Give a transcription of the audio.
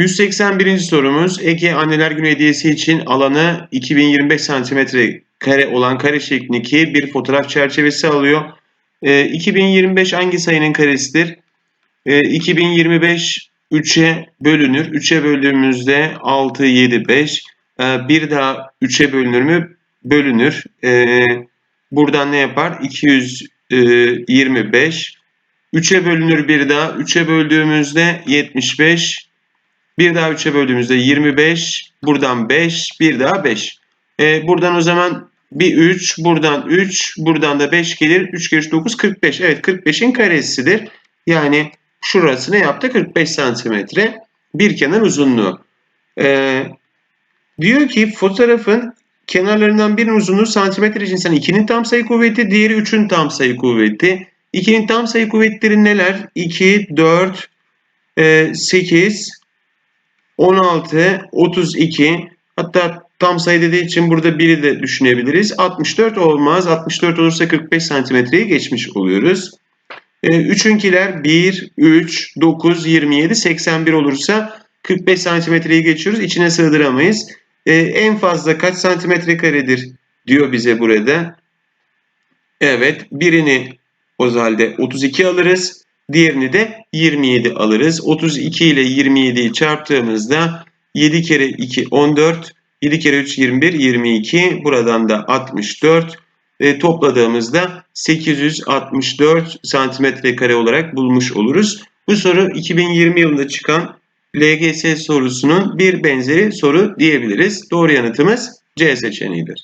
181. sorumuz Ege Anneler Günü hediyesi için alanı 2025 cm kare olan kare şeklindeki bir fotoğraf çerçevesi alıyor. Ee, 2025 hangi sayının karesidir? Ee, 2025 3'e bölünür. 3'e böldüğümüzde 6, 7, 5. Ee, bir daha 3'e bölünür mü? Bölünür. Ee, buradan ne yapar? 225. 3'e bölünür bir daha. 3'e böldüğümüzde 75. Bir daha 3'e böldüğümüzde 25. Buradan 5. Bir daha 5. Ee, buradan o zaman bir 3. Buradan 3. Buradan da 5 gelir. 3 kere 3 9 45. Evet 45'in karesidir. Yani şurası ne yaptı? 45 santimetre. Bir kenar uzunluğu. Ee, diyor ki fotoğrafın kenarlarından birinin uzunluğu santimetre cinsinden 2'nin tam sayı kuvveti, diğeri 3'ün tam sayı kuvveti. 2'nin tam sayı kuvvetleri neler? 2, 4, 8, 16, 32 hatta tam sayı dediği için burada 1'i de düşünebiliriz. 64 olmaz. 64 olursa 45 santimetreyi geçmiş oluyoruz. Üçünkiler 1, 3, 9, 27, 81 olursa 45 santimetreyi geçiyoruz. İçine sığdıramayız. E, en fazla kaç santimetre karedir diyor bize burada. Evet birini o halde 32 alırız. Diğerini de 27 alırız. 32 ile 27'yi çarptığımızda 7 kere 2 14, 7 kere 3 21, 22. Buradan da 64. E, topladığımızda 864 santimetre kare olarak bulmuş oluruz. Bu soru 2020 yılında çıkan LGS sorusunun bir benzeri soru diyebiliriz. Doğru yanıtımız C seçeneğidir.